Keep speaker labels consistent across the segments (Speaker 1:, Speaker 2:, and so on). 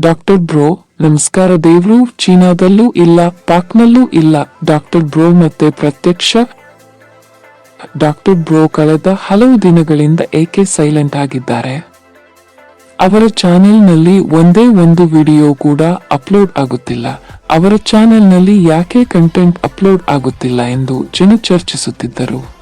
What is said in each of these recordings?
Speaker 1: Doctor bro ನಮಸ್ಕಾರ ದೇವ್ರು, ಚೀನಾದಲ್ಲೂ ಇಲ್ಲ, ಪಾಕ್ನಲ್ಲೂ ಇಲ್ಲ. ಡಾಕ್ಟರ್ ಬ್ರೋ ಮತ್ತೆ ಪ್ರತ್ಯಕ್ಷ. ಡಾಕ್ಟರ್ ಬ್ರೋ ಕಳೆದ ಹಲವು ದಿನಗಳಿಂದ ಏಕೆ ಸೈಲೆಂಟ್ ಆಗಿದ್ದಾರೆ? ಅವರ ಚಾನೆಲ್ನಲ್ಲಿ ಒಂದೇ ಒಂದು ವಿಡಿಯೋ ಕೂಡ ಅಪ್ಲೋಡ್ ಆಗುತ್ತಿಲ್ಲ. ಅವರ ಚಾನೆಲ್ನಲ್ಲಿ ಯಾಕೆ ಕಂಟೆಂಟ್ ಅಪ್ಲೋಡ್ ಆಗುತ್ತಿಲ್ಲ ಎಂದು ಜನ ಚರ್ಚಿಸುತ್ತಿದ್ದರು.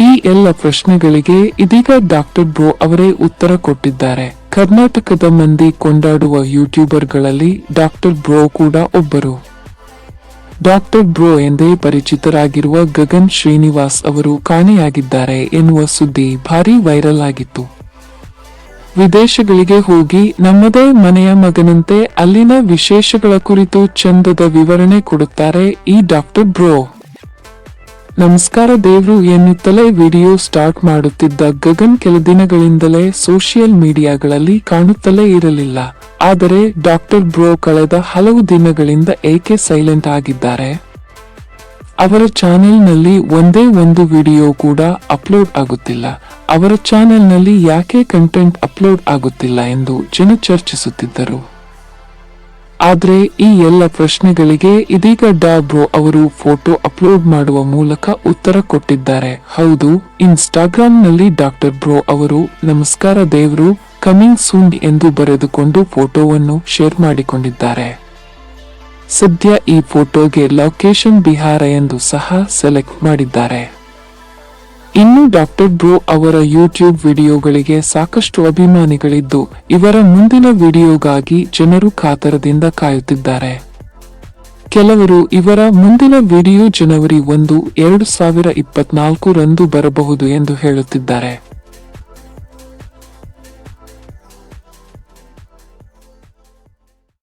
Speaker 1: ಈ ಎಲ್ಲ ಪ್ರಶ್ನೆಗಳಿಗೆ ಇದೀಗ ಡಾಕ್ಟರ್ ಬ್ರೋ ಅವರೇ ಉತ್ತರ ಕೊಟ್ಟಿದ್ದಾರೆ. ಕರ್ನಾಟಕದ ಮಂದಿ ಕೊಂಡಾಡುವ ಯೂಟ್ಯೂಬರ್ಗಳಲ್ಲಿ ಡಾಕ್ಟರ್ ಬ್ರೋ ಕೂಡ ಒಬ್ಬರು. ಡಾಕ್ಟರ್ ಬ್ರೋ ಎಂದೇ ಪರಿಚಿತರಾಗಿರುವ ಗಗನ್ ಶ್ರೀನಿವಾಸ್ ಅವರು ಕಾಣೆಯಾಗಿದ್ದಾರೆ ಎನ್ನುವ ಸುದ್ದಿ ಭಾರಿ ವೈರಲ್ ಆಗಿತ್ತು. ವಿದೇಶಗಳಿಗೆ ಹೋಗಿ ನಮ್ಮದೇ ಮನೆಯ ಮಗನಂತೆ ಅಲ್ಲಿನ ವಿಶೇಷಗಳ ಕುರಿತು ಚಂದದ ವಿವರಣೆ ಕೊಡುತ್ತಾರೆ ಈ ಡಾಕ್ಟರ್ ಬ್ರೋ. ನಮಸ್ಕಾರ ದೇವ್ರು, ಎನ್ನುತ್ತಲೇ ವಿಡಿಯೋ ಸ್ಟಾರ್ಟ್ ಮಾಡುತ್ತಿದ್ದ ಗಗನ್ ಕೆಲ ದಿನಗಳಿಂದಲೇ ಸೋಷಿಯಲ್ ಮೀಡಿಯಾಗಳಲ್ಲಿ ಕಾಣುತ್ತಲೇ ಇರಲಿಲ್ಲ. ಆದರೆ ಡಾಕ್ಟರ್ ಬ್ರೋ ಕಳೆದ ಹಲವು ದಿನಗಳಿಂದ ಏಕೆ ಸೈಲೆಂಟ್ ಆಗಿದ್ದಾರೆ? ಅವರ ಚಾನೆಲ್ನಲ್ಲಿ ಒಂದೇ ಒಂದು ವಿಡಿಯೋ ಕೂಡ ಅಪ್ಲೋಡ್ ಆಗುತ್ತಿಲ್ಲ. ಅವರ ಚಾನೆಲ್ನಲ್ಲಿ ಯಾಕೆ ಕಂಟೆಂಟ್ ಅಪ್ಲೋಡ್ ಆಗುತ್ತಿಲ್ಲ ಎಂದು ಜನ ಚರ್ಚಿಸುತ್ತಿದ್ದರು. ಆದ್ರೆ ಈ ಎಲ್ಲ ಪ್ರಶ್ನೆಗಳಿಗೆ ಇದೀಗ ಡಾ ಬ್ರೋ ಅವರು ಫೋಟೋ ಅಪ್ಲೋಡ್ ಮಾಡುವ ಮೂಲಕ ಉತ್ತರ ಕೊಟ್ಟಿದ್ದಾರೆ. ಹೌದು, ಇನ್ಸ್ಟಾಗ್ರಾಂನಲ್ಲಿ ಡಾಕ್ಟರ್ ಬ್ರೋ ಅವರು, ನಮಸ್ಕಾರ ದೇವರು, ಕಮಿಂಗ್ ಸೂನ್ ಎಂದು ಬರೆದುಕೊಂಡು ಫೋಟೋವನ್ನು ಶೇರ್ ಮಾಡಿಕೊಂಡಿದ್ದಾರೆ. ಸದ್ಯ ಈ ಫೋಟೋಗೆ ಲೊಕೇಶನ್ ಬಿಹಾರ ಎಂದು ಸಹ ಸೆಲೆಕ್ಟ್ ಮಾಡಿದ್ದಾರೆ. ಇನ್ನು ಡಾಕ್ಟರ್ ಬ್ರೋ ಅವರ ಯೂಟ್ಯೂಬ್ ವಿಡಿಯೋಗಳಿಗೆ ಸಾಕಷ್ಟು ಅಭಿಮಾನಿಗಳಿದ್ದು, ಇವರ ಮುಂದಿನ ವಿಡಿಯೋಗಾಗಿ ಜನರು ಕಾತರದಿಂದ ಕಾಯುತ್ತಿದ್ದಾರೆ. ಕೆಲವರು ಇವರ ಮುಂದಿನ ವಿಡಿಯೋ ಜನವರಿ ಒಂದು, ಎರಡು ಸಾವಿರ ಇಪ್ಪತ್ನಾಲ್ಕು ರಂದು ಬರಬಹುದು ಎಂದು ಹೇಳುತ್ತಿದ್ದಾರೆ.